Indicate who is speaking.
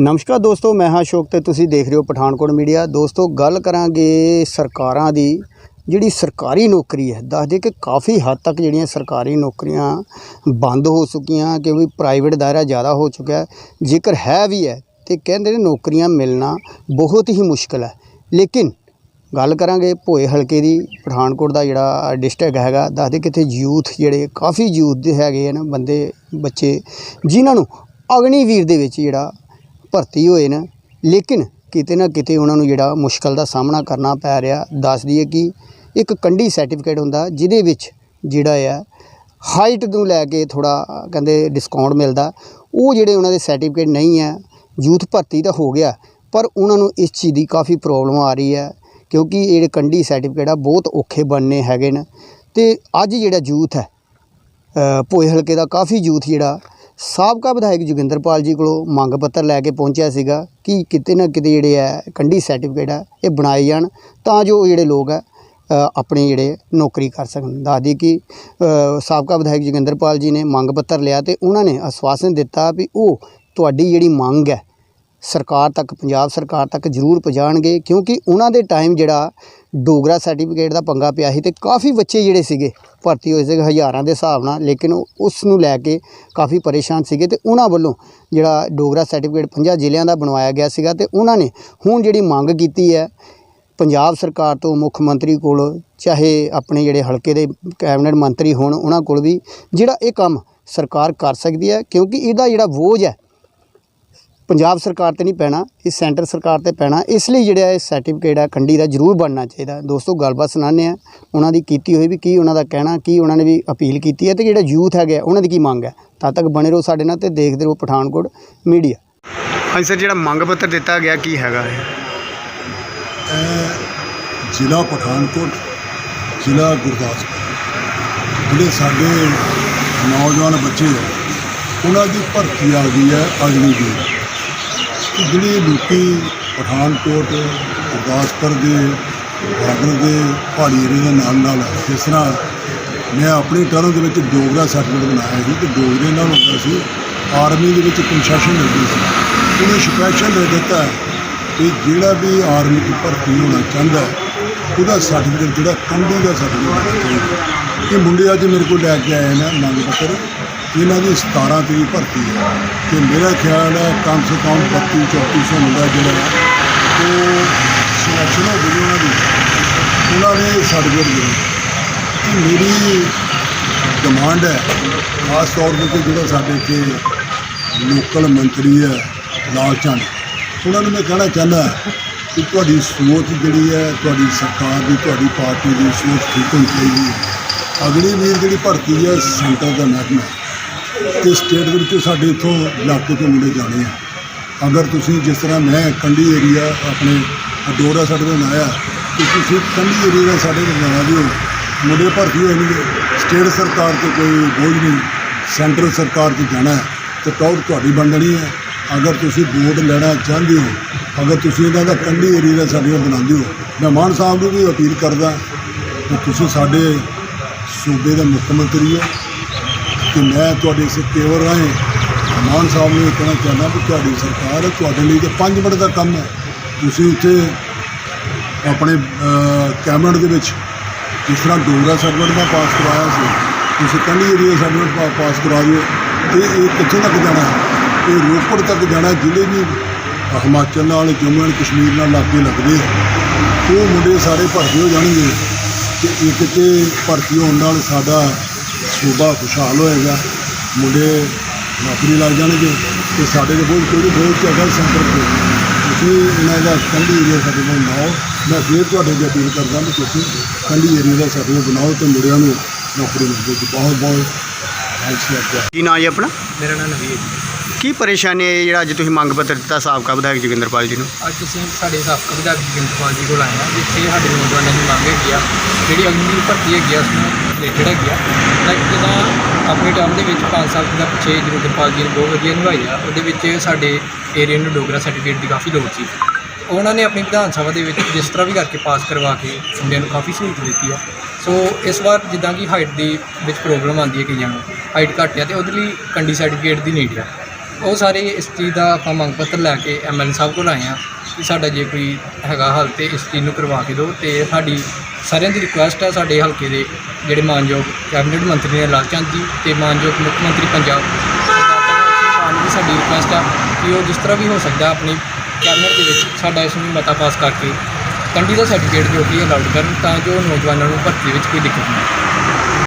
Speaker 1: ਨਮਸਕਾਰ ਦੋਸਤੋ, ਮੈਂ ਹਾਂ ਅਸ਼ੋਕ ਤੇ ਤੁਸੀਂ ਦੇਖ ਰਹੇ ਹੋ ਪਠਾਨਕੋਟ ਮੀਡੀਆ। ਦੋਸਤੋ, ਗੱਲ ਕਰਾਂਗੇ ਸਰਕਾਰਾਂ ਦੀ, ਜਿਹੜੀ ਸਰਕਾਰੀ ਨੌਕਰੀ ਹੈ। ਦੱਸ ਦੇ ਕਿ ਕਾਫੀ ਹੱਦ ਤੱਕ ਜਿਹੜੀਆਂ ਸਰਕਾਰੀ ਨੌਕਰੀਆਂ ਬੰਦ ਹੋ ਚੁੱਕੀਆਂ, ਕਿਉਂਕਿ ਪ੍ਰਾਈਵੇਟ ਦਾਇਰਾ ਜ਼ਿਆਦਾ ਹੋ ਚੁੱਕਿਆ ਜੇਕਰ ਹੈ ਵੀ ਹੈ, ਤੇ ਕਹਿੰਦੇ ਨੇ ਨੌਕਰੀਆਂ ਮਿਲਣਾ ਬਹੁਤ ਹੀ ਮੁਸ਼ਕਲ ਹੈ। ਲੇਕਿਨ ਗੱਲ ਕਰਾਂਗੇ ਭੋਏ ਹਲਕੇ ਦੀ, ਪਠਾਨਕੋਟ ਦਾ ਜਿਹੜਾ ਡਿਸਟ੍ਰਿਕਟ ਹੈਗਾ। ਦੱਸਦੇ ਕਿਤੇ ਯੂਥ ਜਿਹੜੇ, ਕਾਫੀ ਯੂਥ ਦੇ ਹੈਗੇ ਹਨ, ਬੰਦੇ, ਬੱਚੇ, ਜਿਨ੍ਹਾਂ ਨੂੰ ਅਗਨੀਵੀਰ ਦੇ ਵਿੱਚ ਜਿਹੜਾ ਭਰਤੀ ਹੋਏ ਨੇ। ਲੇਕਿਨ ਕਿਤੇ ਨਾ ਕਿਤੇ ਉਹਨਾਂ ਨੂੰ ਜਿਹੜਾ ਮੁਸ਼ਕਲ ਦਾ ਸਾਹਮਣਾ ਕਰਨਾ ਪੈ ਰਿਹਾ ਦੱਸ ਦਈਏ ਕਿ ਇੱਕ ਕੰਢੀ ਸਰਟੀਫਿਕੇਟ ਹੁੰਦਾ ਜਿਹਦੇ ਵਿੱਚ ਜਿਹੜਾ ਆ ਹਾਈਟ ਨੂੰ ਲੈ ਕੇ ਥੋੜਾ ਕਹਿੰਦੇ ਡਿਸਕਾਊਂਟ ਮਿਲਦਾ। ਉਹ ਜਿਹੜੇ ਉਹਨਾਂ ਦੇ ਸਰਟੀਫਿਕੇਟ ਨਹੀਂ ਹੈ ਯੂਥ ਭਰਤੀ ਤਾਂ ਹੋ ਗਿਆ, ਪਰ ਉਹਨਾਂ ਨੂੰ ਇਸ ਚੀਜ਼ ਦੀ ਕਾਫੀ ਪ੍ਰੋਬਲਮ ਆ ਰਹੀ ਹੈ, ਕਿਉਂਕਿ ਇਹ ਜਿਹੜੇ ਕੰਡੀ ਸਰਟੀਫਿਕੇਟ ਆ, ਬਹੁਤ ਔਖੇ ਬਣਨੇ ਹੈਗੇ ਨੇ। ਤੇ ਅੱਜ ਜਿਹੜਾ ਯੂਥ ਹੈ ਭੋਏ ਹਲਕੇ ਦਾ ਕਾਫੀ ਯੂਥ ਜਿਹੜਾ ਸਾਬਕਾ ਵਿਧਾਇਕ ਜੋਗਿੰਦਰਪਾਲ ਜੀ ਕੋਲੋਂ ਮੰਗ ਪੱਤਰ ਲੈ ਕੇ ਪਹੁੰਚਿਆ ਸੀਗਾ ਕਿ ਕਿਤੇ ਨਾ ਕਿਤੇ ਜਿਹੜੇ ਹੈ ਕੰਢੀ ਸਰਟੀਫਿਕੇਟ ਹੈ ਇਹ ਬਣਾਏ ਜਾਣ ਤਾਂ ਜੋ ਜਿਹੜੇ ਲੋਕ ਹੈ ਆਪਣੇ ਜਿਹੜੇ ਨੌਕਰੀ ਕਰ ਸਕਣ। ਦੱਸਦੀ ਕਿ ਸਾਬਕਾ ਵਿਧਾਇਕ ਜੋਗਿੰਦਰਪਾਲ ਜੀ ਨੇ ਮੰਗ ਪੱਤਰ ਲਿਆ ਤੇ ਉਹਨਾਂ ਨੇ ਆਸ਼ਵਾਸਨ ਦਿੱਤਾ ਵੀ ਉਹ ਤੁਹਾਡੀ ਜਿਹੜੀ ਮੰਗ ਹੈ ਸਰਕਾਰ ਤੱਕ, ਪੰਜਾਬ ਸਰਕਾਰ ਤੱਕ ਜ਼ਰੂਰ ਪਹੁੰਚਾਉਣਗੇ, ਕਿਉਂਕਿ ਉਹਨਾਂ ਦੇ ਟਾਈਮ ਜਿਹੜਾ ਡੋਗਰਾ ਸਰਟੀਫਿਕੇਟ ਦਾ ਪੰਗਾ ਪਿਆ ਸੀ ਤੇ ਕਾਫੀ ਬੱਚੇ ਜਿਹੜੇ ਸੀਗੇ, ਭਰਤੀ ਹੋਏ ਸੀਗੇ ਹਜ਼ਾਰਾਂ ਦੇ ਹਿਸਾਬ ਨਾਲ, ਲੇਕਿਨ ਉਹ- ਉਸ ਨੂੰ ਲੈ ਕੇ ਕਾਫੀ ਪਰੇਸ਼ਾਨ ਸੀਗੇ ਤੇ ਉਹਨਾਂ ਵੱਲੋਂ ਜਿਹੜਾ ਡੋਗਰਾ ਸਰਟੀਫਿਕੇਟ 50 ਜ਼ਿਲ੍ਹਿਆਂ ਦਾ ਬਣਵਾਇਆ ਗਿਆ ਸੀਗਾ ਤੇ ਉਹਨਾਂ ਨੇ ਹੁਣ ਜਿਹੜੀ ਮੰਗ ਕੀਤੀ ਹੈ, ਪੰਜਾਬ ਸਰਕਾਰ ਤੋਂ, ਮੁੱਖ ਮੰਤਰੀ ਕੋਲ, ਚਾਹੇ ਆਪਣੇ ਜਿਹੜੇ ਹਲਕੇ ਦੇ ਕੈਬਨਿਟ ਮੰਤਰੀ ਹੋਣ, ਉਹਨਾਂ ਕੋਲ ਵੀ, ਜਿਹੜਾ ਇਹ ਕੰਮ ਸਰਕਾਰ ਕਰ ਸਕਦੀ ਹੈ, ਕਿਉਂਕਿ ਇਹਦਾ ਜਿਹੜਾ ਬੋਝ ਹੈ ਪੰਜਾਬ ਸਰਕਾਰ ਤੇ ਨਹੀਂ ਪੈਣਾ ਇਹ ਸੈਂਟਰ ਸਰਕਾਰ ਤੇ ਪੈਣਾ ਇਸ ਲਈ ਜਿਹੜਾ ਇਹ ਸਰਟੀਫਿਕੇਟ ਹੈ ਕੰਡੀ ਦਾ ਜ਼ਰੂਰ ਬਣਨਾ ਚਾਹੀਦਾ। ਦੋਸਤੋ ਗੱਲਬਾਤ ਸੁਣਾਉਂਦੇ ਆ ਉਹਨਾਂ ਦੀ ਕੀਤੀ ਹੋਈ ਵੀ ਕੀ ਉਹਨਾਂ ਦਾ ਕਹਿਣਾ ਕੀ ਉਹਨਾਂ ਨੇ ਵੀ ਅਪੀਲ ਕੀਤੀ ਹੈ ਤੇ ਜਿਹੜਾ ਯੂਥ ਹੈਗਾ ਉਹਨਾਂ ਦੀ ਕੀ ਮੰਗ ਹੈ। ਤਦ ਤੱਕ ਬਣੇ ਰਹੋ ਸਾਡੇ ਨਾਲ ਤੇ ਦੇਖਦੇ ਰਹੋ ਪਠਾਨਕੋਟ ਮੀਡੀਆ। ਹਾਂਜੀ ਸਰ ਜਿਹੜਾ ਮੰਗ ਪੱਤਰ ਦਿੱਤਾ ਗਿਆ ਕੀ ਹੈਗਾ ਇਹ?
Speaker 2: ਇਹ ਜ਼ਿਲ੍ਹਾ ਪਠਾਨਕੋਟ ਜ਼ਿਲ੍ਹਾ ਗੁਰਦਾਸਪੁਰ। ਜਿਹੜੇ ਸਾਡੇ ਨੌਜਵਾਨ ਬੱਚੇ ਆ ਉਹਨਾਂ ਦੀ ਭਰਤੀ ਆ ਗਈ ਹੈ ਅਗਲੀ ਦੀ ਕਿ ਜਿਹੜੇ ਲੋਕੀ ਪਠਾਨਕੋਟ, ਗੁਰਦਾਸਪੁਰ ਦੇ, ਬਾਰਡਰ ਦੇ, ਪਹਾੜੀ ਏਰੀਏ ਦੇ ਨਾਲ ਨਾਲ। ਜਿਸ ਤਰ੍ਹਾਂ ਮੈਂ ਆਪਣੀ ਟਰਨ ਦੇ ਵਿੱਚ ਡੋਗਰਾ ਸਰਟੀਫਿਕੇਟ ਬਣਾਇਆ ਸੀ ਤੇ ਡੋਗਰੇ ਨਾਲ ਹੁੰਦਾ ਸੀ, ਆਰਮੀ ਦੇ ਵਿੱਚ ਕੰਸੈਸ਼ਨ ਮਿਲਦੀ ਸੀ। ਉਹਨੇ ਸਪੈਸ਼ਲ ਦੇ ਦਿੱਤਾ ਕਿ ਜਿਹੜਾ ਵੀ ਆਰਮੀ ਦੀ ਭਰਤੀ ਹੋਣਾ ਚਾਹੁੰਦਾ ਉਹਦਾ ਸਰਟੀਫਿਕੇਟ ਜਿਹੜਾ ਕੰਢੀ ਦਾ ਸਰਟੀਫਿਕੇਟ ਹੋਣਾ ਚਾਹੀਦਾ ਇਹ ਮੁੰਡੇ ਅੱਜ ਮੇਰੇ ਕੋਲ ਲੈ ਕੇ ਆਏ ਨੇ, ਮੰਗ ਪੱਤਰ। ਇਹਨਾਂ ਦੀ 17 ਤਰੀਕ ਭਰਤੀ ਹੈ ਤੇ ਮੇਰਾ ਖਿਆਲ ਹੈ ਕਮ ਸੇ ਕਮ 32 3400 ਮੁੰਡਾ ਜਿਹੜਾ ਹੈ, ਉਹ ਸਿਲੈਕਸ਼ਨ ਹੋ ਗਈ ਉਹਨਾਂ ਦੀ। ਉਹਨਾਂ ਨੇ ਸਰਟੀਫਿਕੇਟ ਦਿੱਤਾ ਕਿ ਮੇਰੀ ਡਿਮਾਂਡ ਹੈ ਖਾਸ ਤੌਰ ਤੇ ਜਿਹੜਾ ਸਾਡੇ ਇੱਥੇ ਲੋਕਲ ਮੰਤਰੀ ਹੈ ਲਾਲ ਚੰਦ ਉਹਨਾਂ ਨੂੰ ਮੈਂ ਕਹਿਣਾ ਚਾਹੁੰਦਾ ਕਿ ਤੁਹਾਡੀ ਸੋਚ ਜਿਹੜੀ ਹੈ ਤੁਹਾਡੀ ਸਰਕਾਰ ਦੀ ਤੁਹਾਡੀ ਪਾਰਟੀ ਦੀ ਸੋਚ ਠੀਕ ਹੋਣੀ ਚਾਹੀਦੀ ਹੈ। ਅਗਲੀ ਵੀਰ ਜਿਹੜੀ ਭਰਤੀ ਹੈ ਸੈਂਟਰ ਦਾ ਮਹਿਕਮਾ ਤੇ ਸਟੇਟ ਦੇ ਵਿੱਚ ਸਾਡੇ ਇੱਥੋਂ ਇਲਾਕੇ ਤੋਂ ਮੁੰਡੇ ਜਾਣੇ ਆ। ਅਗਰ ਤੁਸੀਂ ਜਿਸ ਤਰ੍ਹਾਂ ਮੈਂ ਕੰਢੀ ਏਰੀਆ ਆਪਣੇ ਡੋਰਾ ਸਾਡੇ ਤੋਂ ਆਇਆ ਕਿ ਤੁਸੀਂ ਕੰਢੀ ਏਰੀਆ ਦਾ ਸਾਡੇ ਤੋਂ ਬਣਾ ਦਿਓ ਮੁੰਡੇ ਭਰਤੀ ਹੋਏ ਨੇ ਸਟੇਟ ਸਰਕਾਰ ਤੇ ਕੋਈ ਬੋਝ ਨਹੀਂ ਸੈਂਟਰ ਸਰਕਾਰ ਤੇ ਜਾਣਾ ਹੈ, ਤੇ ਟੌਪ ਤੁਹਾਡੀ ਬਣਣੀ ਹੈ। ਅਗਰ ਤੁਸੀਂ ਵੋਟ ਲੈਣਾ ਚਾਹੁੰਦੇ ਹੋ, ਅਗਰ ਤੁਸੀਂ ਇਹਨਾਂ ਦਾ ਕੰਢੀ ਏਰੀਆ ਦਾ ਸਾਡੇ ਕੋਲ ਬਣਾਉਂਦੇ ਹੋ, ਮੈਂ ਮਾਨ ਸਾਹਿਬ ਨੂੰ ਵੀ ਅਪੀਲ ਕਰਦਾ ਕਿ ਤੁਸੀਂ ਸਾਡੇ ਸੂਬੇ ਦੇ ਮੁੱਖ ਮੰਤਰੀ ਹੋ ਕਿ ਮੈਂ ਤੁਹਾਡੇ ਇਸ ਕੇਵਲ ਰਾਹੀਂ ਮਾਨ ਸਾਹਿਬ ਨੂੰ ਇਹ ਕਹਿਣਾ ਚਾਹੁੰਦਾ ਕਿ ਤੁਹਾਡੀ ਸਰਕਾਰ ਤੁਹਾਡੇ ਲਈ ਤਾਂ 5 ਮਿੰਟ ਦਾ ਕੰਮ ਹੈ। ਤੁਸੀਂ ਉੱਥੇ ਆਪਣੇ ਕੈਬਨਿਟ ਦੇ ਵਿੱਚ ਜਿਸ ਤਰ੍ਹਾਂ ਡੋਗਰਾ ਸਰਟੀਫਿਕੇਟ ਮੈਂ ਪਾਸ ਕਰਵਾਇਆ ਸੀ, ਤੁਸੀਂ ਕੰਢੀ ਏਰੀਆ ਸਰਟੀਫਿਕੇਟ ਪਾਸ ਕਰਾ ਦਿਓ। ਤੇ ਇਹ ਕਿੱਥੋਂ ਤੱਕ ਜਾਣਾ ਹੈ? ਇਹ ਰੋਪੜ ਤੱਕ ਜਾਣਾ ਜਿਹੜੇ ਵੀ ਹਿਮਾਚਲ ਨਾਲ, ਜੰਮੂ ਐਂਡ ਕਸ਼ਮੀਰ ਨਾਲ ਲਾਗੇ ਲੱਗਦੇ ਆ। ਉਹ ਮੁੰਡੇ ਸਾਰੇ ਭਰਤੀ ਹੋ ਜਾਣਗੇ ਤੇ ਇੱਕ ਤੇ ਭਰਤੀ ਹੋਣ ਨਾਲ ਸਾਡਾ ਸੂਬਾ ਖੁਸ਼ਹਾਲ ਹੋਏਗਾ ਮੁੰਡੇ ਨੌਕਰੀ ਲੱਗ ਜਾਣਗੇ ਤੇ ਸਾਡੇ ਦੇ ਬਹੁਤ ਕੋਈ ਬਹੁਤ ਹੈਗਾ ਸੈਂਟਰ ਤੇ ਤੁਸੀਂ ਇਹਨਾਂ ਦਾ ਕੰਢੀ ਏਰੀਆ ਸਾਡੇ ਕੋਲ ਬਣਾਓ ਮੈਂ ਫਿਰ ਤੁਹਾਡੇ ਅੱਗੇ ਅਪੀਲ ਕਰਦਾ ਕਿ ਤੁਸੀਂ ਕੰਢੀ ਏਰੀਆ ਦਾ ਸਾਡੇ ਕੋਲ ਬਣਾਓ ਤੇ ਮੁੰਡਿਆਂ ਨੂੰ ਨੌਕਰੀ ਮਿਲ ਜਾਵੇ ਬਹੁਤ ਬਹੁਤ ਥੈਂਕਸ
Speaker 1: ਕੀ ਨਾਂ ਜੀ ਆਪਣਾ?
Speaker 3: ਮੇਰਾ ਨਾਮ ਨਵੀਰ ਹੈ
Speaker 1: ਕੀ ਪਰੇਸ਼ਾਨੀ ਹੈ ਜਿਹੜਾ ਅੱਜ ਤੁਸੀਂ ਮੰਗ ਪੱਤਰ ਦਿੱਤਾ ਸਾਬਕਾ ਵਿਧਾਇਕ ਜੋਗਿੰਦਰਪਾਲ ਜੀ ਨੂੰ?
Speaker 3: ਅੱਜ ਅਸੀਂ ਸਾਡੇ ਸਾਬਕਾ ਵਿਧਾਇਕ ਜਗਿੰਦਰਪਾਲ ਜੀ ਕੋਲ ਆਏ ਹਾਂ ਜਿੱਥੇ ਸਾਡੇ ਨੌਜਵਾਨਾਂ ਦੀ ਮੰਗ ਹੈਗੀ ਆ ਜਿਹੜੀ ਅਗਨੀ ਦੀ ਭਰਤੀ ਹੈਗੀ ਆ ਉਸ ਨੂੰ ਰਿਲੇਟਡ ਹੈਗੀ ਆ। ਤਾਂ ਜਿੱਦਾਂ ਆਪਣੇ ਟਰਮ ਦੇ ਵਿੱਚ 5 ਸਾਲ ਦਾ ਪਿੱਛੇ ਜਗਿੰਦਰਪਾਲ ਜੀ ਨੇ ਬਹੁਤ ਵਧੀਆ ਨਿਭਾਈ ਆ ਉਹਦੇ ਵਿੱਚ ਸਾਡੇ ਏਰੀਆ ਨੂੰ ਡੋਗਰਾ ਸਰਟੀਫਿਕੇਟ ਦੀ ਕਾਫੀ ਲੋੜ ਸੀ। ਉਹਨਾਂ ਨੇ ਆਪਣੀ ਵਿਧਾਨ ਸਭਾ ਦੇ ਵਿੱਚ ਜਿਸ ਤਰ੍ਹਾਂ ਵੀ ਕਰਕੇ ਪਾਸ ਕਰਵਾ ਕੇ ਮੁੰਡਿਆਂ ਨੂੰ ਕਾਫੀ ਸਹੂਲਤ ਦਿੱਤੀ ਆ। ਸੋ ਇਸ ਵਾਰ ਜਿੱਦਾਂ ਕਿ ਹਾਈਟ ਦੀ ਵਿੱਚ ਪ੍ਰੋਬਲਮ ਆਉਂਦੀ ਹੈ ਕਈਆਂ ਨੂੰ ਹਾਈਟ ਘੱਟ ਆ ਤੇ ਉਹਦੇ ਲਈ ਕੰਡੀ ਸਰਟੀਫਿਕੇਟ ਦੀ ਨੀਡ ਆ। ਉਹ ਸਾਰੇ ਇਸ ਚੀਜ਼ ਦਾ ਆਪਾਂ ਮੰਗ ਪੱਤਰ ਲੈ ਕੇ ਐਮਐਲਏ ਸਾਹਿਬ ਕੋਲ ਆਏ ਆ ਕਿ ਸਾਡਾ ਜੇ ਕੋਈ ਹੈਗਾ ਹੱਲ ਤੇ ਇਸ ਚੀਜ਼ ਨੂੰ ਕਰਵਾ ਕੇ ਦਿਓ ਤੇ ਸਾਡੀ ਸਾਰਿਆਂ ਦੀ ਰਿਕੁਐਸਟ ਹੈ ਸਾਡੇ ਹਲਕੇ ਦੇ ਜਿਹੜੇ ਮਾਨਯੋਗ ਕੈਬਨਿਟ ਮੰਤਰੀ ਨੇ ਲਾਲ ਚੰਦ ਜੀ ਤੇ ਮਾਨਯੋਗ ਮੁੱਖ ਮੰਤਰੀ ਪੰਜਾਬ ਸਰਦਾਰ ਦੀ ਸਾਡੀ ਰਿਕੁਐਸਟ ਆ ਕਿ ਉਹ ਜਿਸ ਤਰ੍ਹਾਂ ਵੀ ਹੋ ਸਕਦਾ ਆਪਣੀ ਕੈਬਨਿਟ ਦੇ ਵਿੱਚ ਸਾਡਾ ਇਸ ਨੂੰ ਮਤਾ ਪਾਸ ਕਰਕੇ ਕੰਡੀ ਦਾ ਸਰਟੀਫਿਕੇਟ ਜੋ ਕਿ ਅਲਾਉਡ ਕਰਨ ਤਾਂ ਜੋ ਨੌਜਵਾਨਾਂ ਨੂੰ ਭਰਤੀ ਵਿੱਚ ਕੋਈ ਦਿੱਕਤ ਨਾ ਆਵੇ।